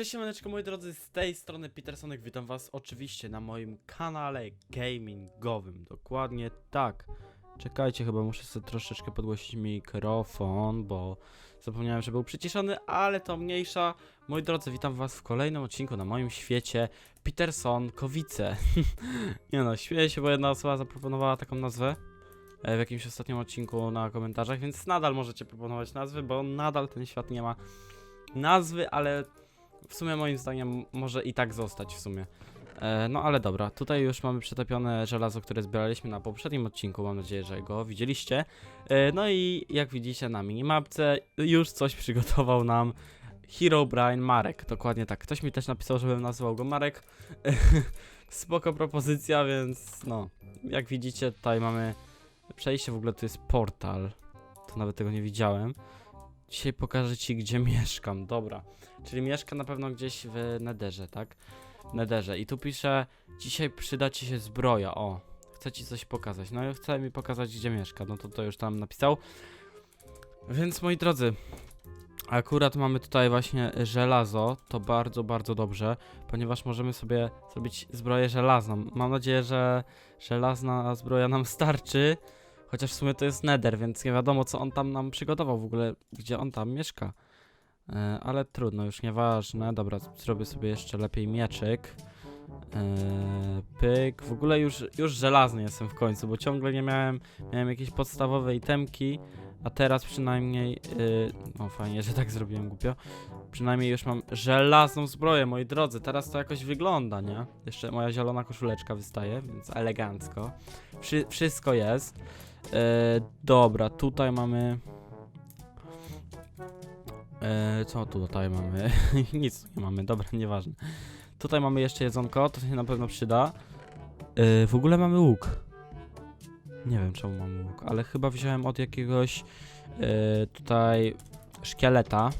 Cześć siemaneczko moi drodzy, z tej strony Petersonek, witam was oczywiście na moim kanale gamingowym, dokładnie tak. Czekajcie, chyba muszę sobie troszeczkę podgłosić mikrofon, bo zapomniałem, że był przyciszony, ale to mniejsza. Moi drodzy, witam was w kolejnym odcinku na moim świecie Petersonkowice. Nie no, śmieję się, bo jedna osoba zaproponowała taką nazwę e, w jakimś ostatnim odcinku na komentarzach, więc nadal możecie proponować nazwy, bo nadal ten świat nie ma nazwy, ale w sumie moim zdaniem może i tak zostać w sumie. E, no ale dobra, tutaj już mamy przetopione żelazo, które zbieraliśmy na poprzednim odcinku, mam nadzieję, że go widzieliście. E, no i jak widzicie na minimapce już coś przygotował nam Hero Brian Marek, dokładnie tak. Ktoś mi też napisał, żebym nazywał go Marek. Spoko propozycja, więc no, jak widzicie tutaj mamy przejście, w ogóle tu jest portal. To nawet tego nie widziałem. Dzisiaj pokażę ci, gdzie mieszkam. Dobra. Czyli mieszka na pewno gdzieś w Nederze, tak? W Nederze. I tu pisze, dzisiaj przyda ci się zbroja. O, chcę ci coś pokazać. No i chce mi pokazać, gdzie mieszka. No to to już tam napisał. Więc moi drodzy, akurat mamy tutaj właśnie żelazo. To bardzo, bardzo dobrze, ponieważ możemy sobie zrobić zbroję żelazną. Mam nadzieję, że żelazna zbroja nam starczy. Chociaż w sumie to jest Nether, więc nie wiadomo, co on tam nam przygotował w ogóle, gdzie on tam mieszka. E, ale trudno, już nieważne. Dobra, zrobię sobie jeszcze lepiej mieczyk. E, pyk. W ogóle już, już żelazny jestem w końcu, bo ciągle nie miałem, miałem jakieś podstawowe itemki, a teraz przynajmniej, yy, no fajnie, że tak zrobiłem głupio, przynajmniej już mam żelazną zbroję, moi drodzy, teraz to jakoś wygląda, nie? Jeszcze moja zielona koszuleczka wystaje, więc elegancko. Wszy wszystko jest. E, dobra, tutaj mamy... E, co tutaj mamy? Nic nie mamy, dobra, nieważne. Tutaj mamy jeszcze jedzonko, to się na pewno przyda. E, w ogóle mamy łuk. Nie wiem czemu mamy łuk, ale chyba wziąłem od jakiegoś e, tutaj szkieleta,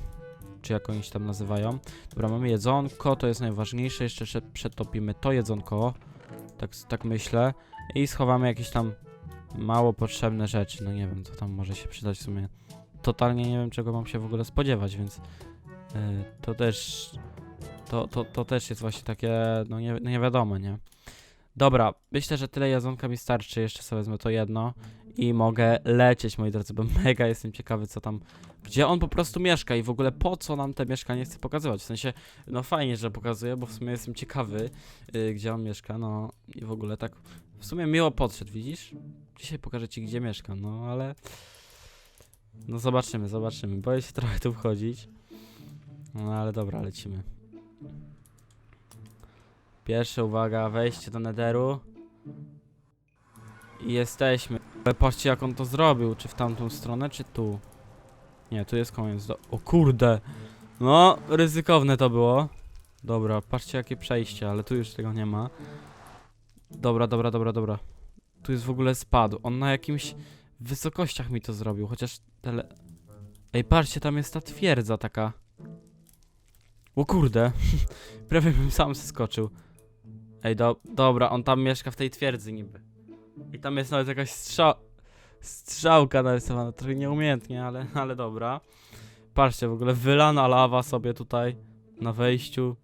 czy jak oni się tam nazywają. Dobra, mamy jedzonko, to jest najważniejsze, jeszcze prze- przetopimy to jedzonko, tak, tak myślę. I schowamy jakieś tam mało potrzebne rzeczy, no nie wiem, co tam może się przydać w sumie. Totalnie nie wiem, czego mam się w ogóle spodziewać, więc y, to też to, to, to też jest właśnie takie, no nie, nie wiadomo, nie? Dobra, myślę, że tyle jedzonka mi starczy, jeszcze sobie wezmę to jedno i mogę lecieć, moi drodzy, bo mega jestem ciekawy, co tam, gdzie on po prostu mieszka i w ogóle po co nam te mieszkanie chce pokazywać, w sensie, no fajnie, że pokazuje, bo w sumie jestem ciekawy, y, gdzie on mieszka, no i w ogóle tak, w sumie miło podszedł, widzisz? Dzisiaj pokażę ci, gdzie mieszkam, no ale... No zobaczymy, zobaczymy. Boję się trochę tu wchodzić. No ale dobra, lecimy. Pierwsza uwaga, wejście do Netheru. I jesteśmy. Ale patrzcie jak on to zrobił. Czy w tamtą stronę, czy tu? Nie, tu jest koniec. Do... O kurde! No, ryzykowne to było. Dobra, patrzcie jakie przejście, ale tu już tego nie ma. Dobra, dobra, dobra, dobra. Tu jest w ogóle spadł. On na jakimś wysokościach mi to zrobił, chociaż tele... Ej, patrzcie, tam jest ta twierdza taka. O kurde. Prawie bym sam zeskoczył. Ej, do, dobra, on tam mieszka w tej twierdzy niby. I tam jest nawet jakaś strzał... Strzałka narysowana, trochę nieumiejętnie, ale, ale dobra. Patrzcie, w ogóle wylana lawa sobie tutaj na wejściu.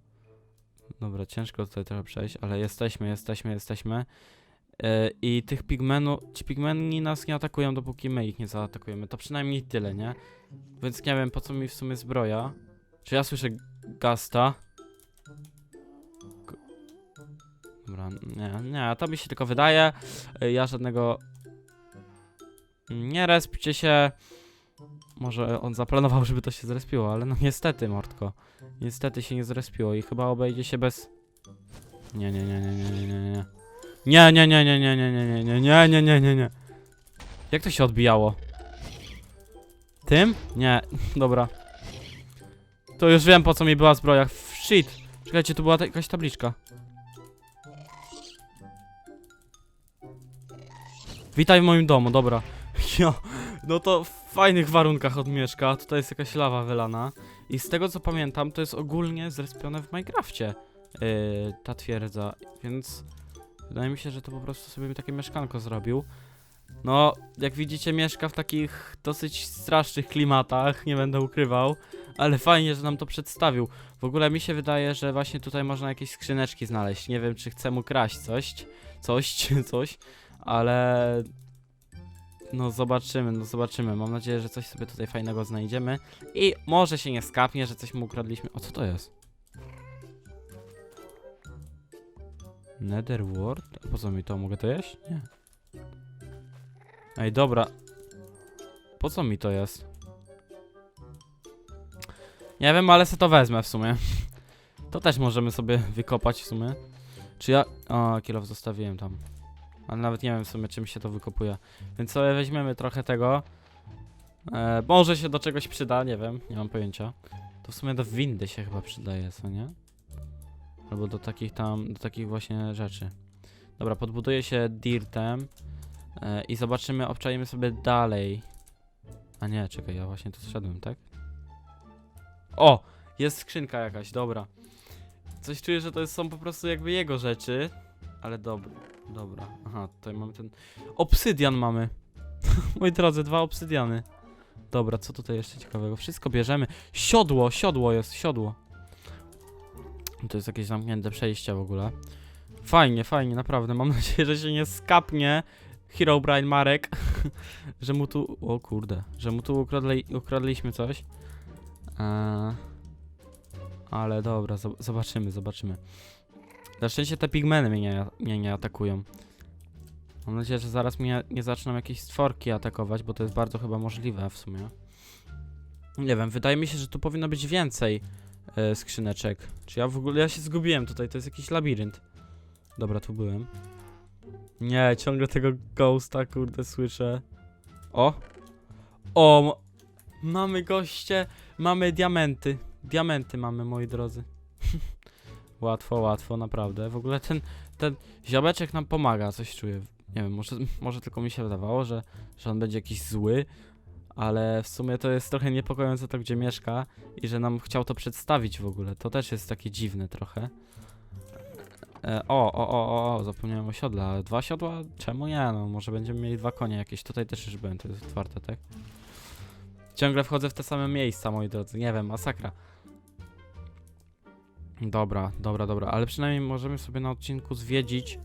Dobra, ciężko tutaj trochę przejść, ale jesteśmy, jesteśmy, jesteśmy. E, I tych pigmenów, ci pigmeni nas nie atakują, dopóki my ich nie zaatakujemy. To przynajmniej tyle, nie? Więc nie wiem, po co mi w sumie zbroja. Czy ja słyszę gasta? G- Dobra, nie, nie, to mi się tylko wydaje. E, Ja żadnego... Nie respcie się. Może on zaplanował, żeby to się zrespiło, ale no niestety, Mordko. Niestety się nie zrespiło i chyba obejdzie się bez... Nie, nie, nie, nie, nie, nie, nie, nie. Nie, nie, nie, nie, nie, nie, nie, nie, nie, nie, nie, nie, nie. Jak to się odbijało? Tym? Nie, dobra. To już wiem po co mi była zbroja. Shit. Czekajcie, tu była ta, jakaś tabliczka. Witaj w moim domu, dobra. Jo, no to fajnych warunkach odmieszka. Tutaj jest jakaś lawa wylana. I z tego co pamiętam, to jest ogólnie zrespione w Minecrafcie. Yy, ta twierdza, więc wydaje mi się, że to po prostu sobie takie mieszkanko zrobił. No, jak widzicie, mieszka w takich dosyć strasznych klimatach, nie będę ukrywał. Ale fajnie, że nam to przedstawił. W ogóle mi się wydaje, że właśnie tutaj można jakieś skrzyneczki znaleźć. Nie wiem, czy chcę mu kraść coś, coś, coś, ale... No zobaczymy, no zobaczymy. Mam nadzieję, że coś sobie tutaj fajnego znajdziemy. I może się nie skapnie, że coś mu ukradliśmy. O, co to jest? Netherworld? Po co mi to? Mogę to jeść? Nie. Ej, dobra. Po co mi to jest? Nie wiem, ale se to wezmę w sumie. To też możemy sobie wykopać w sumie. Czy ja... O, kilof zostawiłem tam. Ale nawet nie wiem w sumie czym się to wykopuje. Więc sobie weźmiemy trochę tego. E, może się do czegoś przyda, nie wiem, nie mam pojęcia. To w sumie do windy się chyba przydaje, co nie? Albo do takich tam, do takich właśnie rzeczy. Dobra, podbuduję się dirtem. E, I zobaczymy, obczajmy sobie dalej. A nie, czekaj, ja właśnie tu zszedłem, tak? O! Jest skrzynka jakaś, dobra. Coś czuję, że to są po prostu jakby jego rzeczy. Ale dobra, dobra. Aha, tutaj mamy ten... Obsydian mamy. Moi drodzy, dwa obsydiany. Dobra, co tutaj jeszcze ciekawego? Wszystko bierzemy. Siodło, siodło jest, siodło. To jest jakieś zamknięte przejście w ogóle. Fajnie, fajnie, naprawdę. Mam nadzieję, że się nie skapnie Hero Brian Marek, że mu tu... O kurde, że mu tu ukradli, ukradliśmy coś. Eee, ale dobra, zob- zobaczymy, zobaczymy. Na szczęście te pigmeny mnie nie, nie atakują. Mam nadzieję, że zaraz mnie nie zaczną jakieś stworki atakować, bo to jest bardzo chyba możliwe w sumie. Nie wiem, wydaje mi się, że tu powinno być więcej e, skrzyneczek. Czy ja w ogóle, ja się zgubiłem tutaj, to jest jakiś labirynt. Dobra, tu byłem. Nie, ciągle tego ghosta, kurde, słyszę. O! O! Mamy goście, mamy diamenty. Diamenty mamy, moi drodzy. łatwo, łatwo, naprawdę. W ogóle ten, ten ziomeczek nam pomaga, coś czuję. Nie wiem, może, może tylko mi się wydawało, że, że on będzie jakiś zły, ale w sumie to jest trochę niepokojące to, gdzie mieszka i że nam chciał to przedstawić w ogóle. To też jest takie dziwne trochę. E, o, o, o, o, o, zapomniałem o siodle, ale dwa siodła? Czemu nie? No, może będziemy mieli dwa konie jakieś. Tutaj też już byłem, to jest otwarte, tak? Ciągle wchodzę w te same miejsca, moi drodzy. Nie wiem, masakra. Dobra, dobra, dobra, ale przynajmniej możemy sobie na odcinku zwiedzić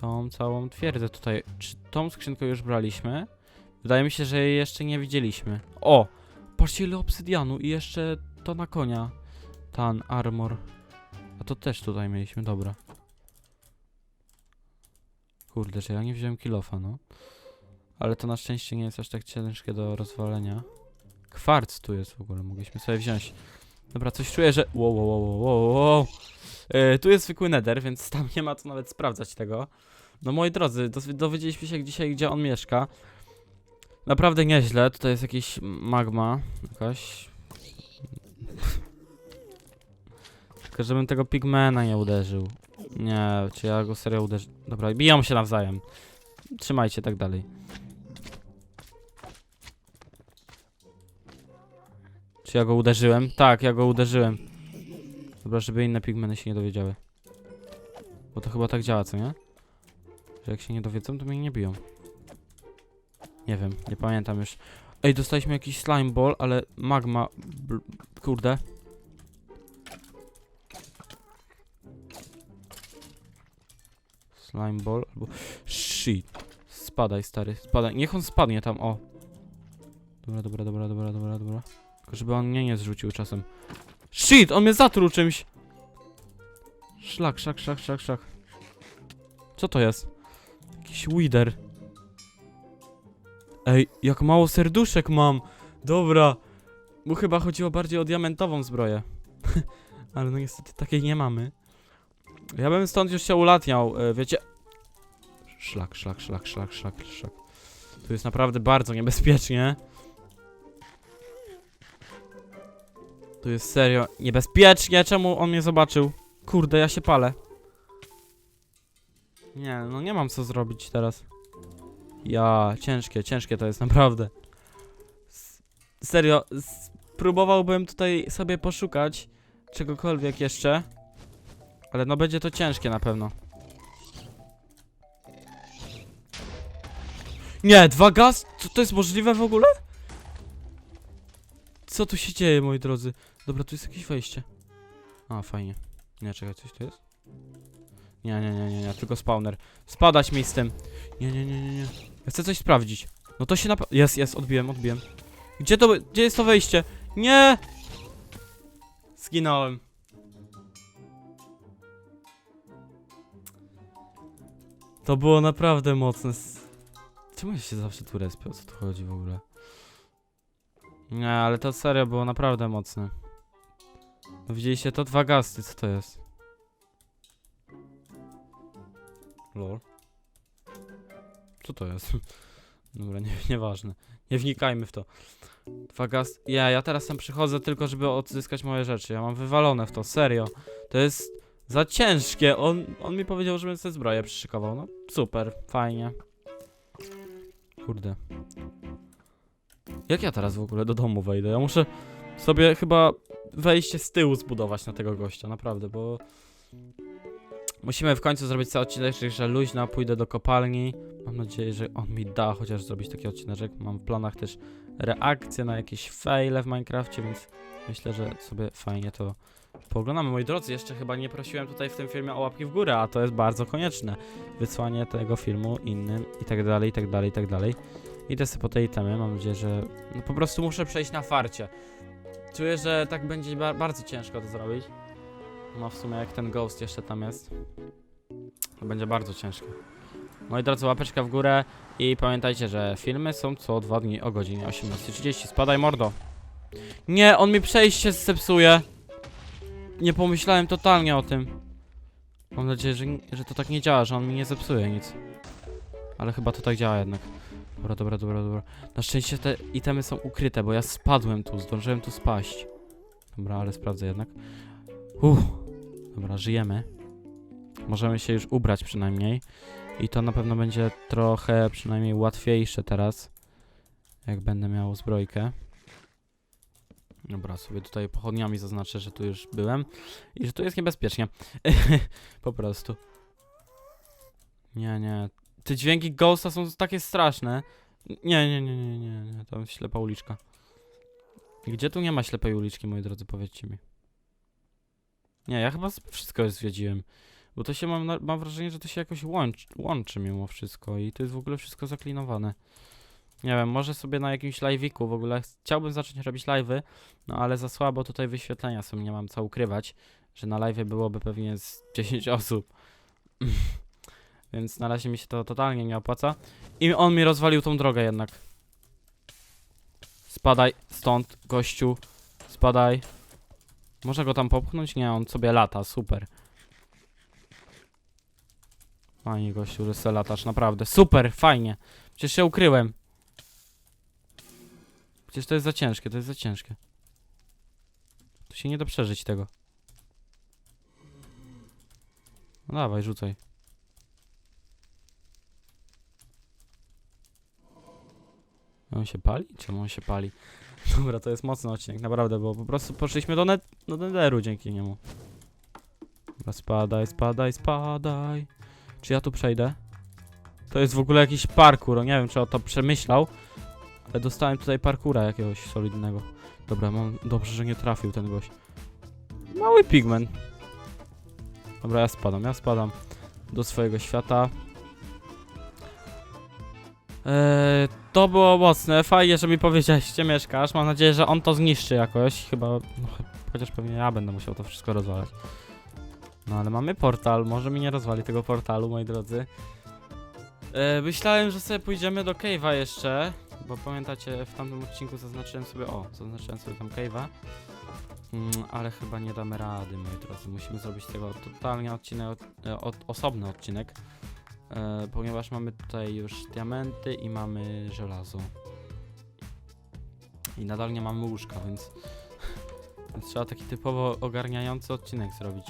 tą całą twierdzę tutaj. Czy tą skrzynkę już braliśmy? Wydaje mi się, że jej jeszcze nie widzieliśmy. O! Patrzcie ile obsydianu i jeszcze to na konia. Tan, armor. A to też tutaj mieliśmy, dobra. Kurde, że ja nie wziąłem kilofa, no. Ale to na szczęście nie jest aż tak ciężkie do rozwalenia. Kwarc tu jest w ogóle, mogliśmy sobie wziąć. Dobra, coś czuję, że... Wow, wow, wow, wow, wow. Yy, tu jest zwykły nether, więc tam nie ma co nawet sprawdzać tego. No moi drodzy, dowi- dowiedzieliśmy się dzisiaj, gdzie on mieszka. Naprawdę nieźle, tutaj jest jakiś magma, jakaś... Tylko żebym tego pigmena nie uderzył. Nie, czy ja go serio uderzę... Dobra, biją się nawzajem. Trzymajcie tak dalej. Czy ja go uderzyłem? Tak, ja go uderzyłem. Dobra, żeby inne pigmeny się nie dowiedziały. Bo to chyba tak działa, co nie? Że jak się nie dowiedzą, to mnie nie biją. Nie wiem, nie pamiętam już. Ej, dostaliśmy jakiś slime ball, ale magma... Kurde. Slime ball albo... Shit. Spadaj, stary, spadaj. Niech on spadnie tam, o. Dobra, dobra, dobra, dobra, dobra, dobra. Żeby on mnie nie zrzucił czasem. Shit, on mnie zatruł czymś. Szlak, szlak, szlak, szlak, szlak. Co to jest? Jakiś wider. Ej, jak mało serduszek mam. Dobra. Mu chyba chodziło bardziej o diamentową zbroję. Ale no niestety takiej nie mamy. Ja bym stąd już się ulatniał, e, wiecie. Szlak, szlak, szlak, szlak, szlak, szlak. Tu jest naprawdę bardzo niebezpiecznie. Tu jest serio niebezpiecznie. Czemu on mnie zobaczył? Kurde, ja się palę. Nie, no nie mam co zrobić teraz. Ja, ciężkie, ciężkie to jest naprawdę. S serio, s- próbowałbym tutaj sobie poszukać czegokolwiek jeszcze. Ale no będzie to ciężkie na pewno. Nie, dwa gaz? Co to jest możliwe w ogóle? Co tu się dzieje, moi drodzy? Dobra, tu jest jakieś wejście. A, fajnie. Nie, czekaj, coś tu jest? Nie, nie, nie, nie, nie, tylko spawner. Spadać mi z tym. Nie, nie, nie, nie, nie. Ja chcę coś sprawdzić. No to się na... Jest, jest, odbiłem, odbiłem. Gdzie to... Gdzie jest to wejście? Nie! Zginąłem. To było naprawdę mocne. Czemu ja się zawsze tu respię? O co tu chodzi w ogóle? Nie, ale to serio było naprawdę mocne. No widzieliście to? Dwa gasty, co to jest? Lol. Co to jest? Dobra, nie, nieważne. Nie wnikajmy w to. Dwa gast... Ja, ja teraz tam przychodzę tylko, żeby odzyskać moje rzeczy. Ja mam wywalone w to, serio. To jest za ciężkie. On, on mi powiedział, żebym sobie zbroję przyszykował. No, super, fajnie. Kurde. Jak ja teraz w ogóle do domu wejdę? Ja muszę sobie chyba wejście z tyłu zbudować na tego gościa, naprawdę, bo... Musimy w końcu zrobić cały odcinek, że luźno pójdę do kopalni. Mam nadzieję, że on mi da chociaż zrobić taki odcinek. Mam w planach też reakcje na jakieś faile w Minecrafcie, więc myślę, że sobie fajnie to pooglądamy. Moi drodzy, jeszcze chyba nie prosiłem tutaj w tym filmie o łapki w górę, a to jest bardzo konieczne. Wysłanie tego filmu innym i tak dalej, i tak dalej, i tak dalej. Idę sobie po tej temy, mam nadzieję, że no po prostu muszę przejść na farcie. Czuję, że tak będzie ba bardzo ciężko to zrobić. No w sumie jak ten ghost jeszcze tam jest. To będzie bardzo ciężko. Moi drodzy, łapeczka w górę i pamiętajcie, że filmy są co dwa dni o godzinie 18.30. Spadaj mordo. Nie, on mi przejście zepsuje. Nie pomyślałem totalnie o tym. Mam nadzieję, że, że to tak nie działa, że on mi nie zepsuje nic. Ale chyba to tak działa jednak. Dobra, dobra, dobra, dobra. Na szczęście te itemy są ukryte, bo ja spadłem tu, zdążyłem tu spaść. Dobra, ale sprawdzę jednak. Uff. Dobra, żyjemy. Możemy się już ubrać przynajmniej. I to na pewno będzie trochę przynajmniej łatwiejsze teraz. Jak będę miał zbrojkę. Dobra, sobie tutaj pochodniami zaznaczę, że tu już byłem. I że tu jest niebezpiecznie. po prostu. Nie, nie. Te dźwięki Ghosta są takie straszne. Nie, nie, nie, nie, nie, nie. Jest ślepa uliczka. Gdzie tu nie ma ślepej uliczki, moi drodzy, powiedzcie mi. Nie, ja chyba wszystko zwiedziłem. Bo to się mam, mam wrażenie, że to się jakoś łączy, łączy mimo wszystko i to jest w ogóle wszystko zaklinowane. Nie wiem, może sobie na jakimś live'iku w ogóle chciałbym zacząć robić live'y, no ale za słabo tutaj wyświetlenia są, nie mam co ukrywać, że na live'ie byłoby pewnie z 10 osób. Więc na razie mi się to totalnie nie opłaca. I on mi rozwalił tą drogę jednak. Spadaj stąd, gościu. Spadaj. Można go tam popchnąć? Nie, on sobie lata, super. Fajnie, gościu, że se latasz, naprawdę. Super, fajnie. Przecież się ukryłem. Przecież to jest za ciężkie, to jest za ciężkie. Tu się nie da przeżyć tego. No dawaj, rzucaj. On się pali? Czemu on się pali? Dobra, to jest mocny odcinek, naprawdę, bo po prostu poszliśmy do, net do nederu dzięki niemu. Dobra, spadaj, spadaj, spadaj. Czy ja tu przejdę? To jest w ogóle jakiś parkour, o nie wiem czy on to przemyślał, ale dostałem tutaj parkura jakiegoś solidnego. Dobra, mam, dobrze, że nie trafił ten gość. Mały pigment. Dobra, ja spadam, ja spadam do swojego świata. Eee, to było mocne, fajnie, że mi powiedziałeś, gdzie mieszkasz. Mam nadzieję, że on to zniszczy jakoś. Chyba, no, ch- chociaż pewnie ja będę musiał to wszystko rozwalać. No ale mamy portal, może mi nie rozwali tego portalu, moi drodzy. E, myślałem, że sobie pójdziemy do Cave'a jeszcze, bo pamiętacie, w tamtym odcinku zaznaczyłem sobie, o, zaznaczyłem sobie tam Cave'a. Mm, ale chyba nie damy rady, moi drodzy. Musimy zrobić tego totalnie odcinek, e, od, osobny odcinek, e, ponieważ mamy tutaj już diamenty i mamy żelazo. I nadal nie mamy łóżka, więc, trzeba taki typowo ogarniający odcinek zrobić.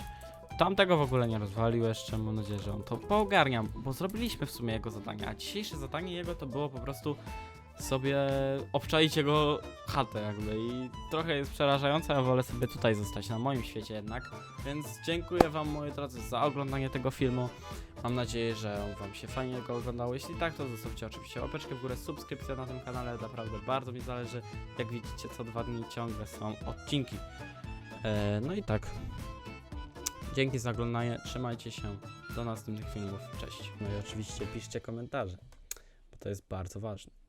Tamtego w ogóle nie rozwalił jeszcze, mam nadzieję, że on to poogarnia, bo zrobiliśmy w sumie jego zadanie, a dzisiejsze zadanie jego to było po prostu sobie obczaić jego chatę jakby i trochę jest przerażające, ja wolę sobie tutaj zostać, na moim świecie jednak. Więc dziękuję wam moi drodzy za oglądanie tego filmu. Mam nadzieję, że wam się fajnie go oglądało. Jeśli tak, to zostawcie oczywiście łapeczkę w górę, subskrypcję na tym kanale, naprawdę bardzo mi zależy. Jak widzicie, co dwa dni ciągle są odcinki. E, no i tak. Dzięki za oglądanie, trzymajcie się, do następnych filmów, cześć. No i oczywiście piszcie komentarze, bo to jest bardzo ważne.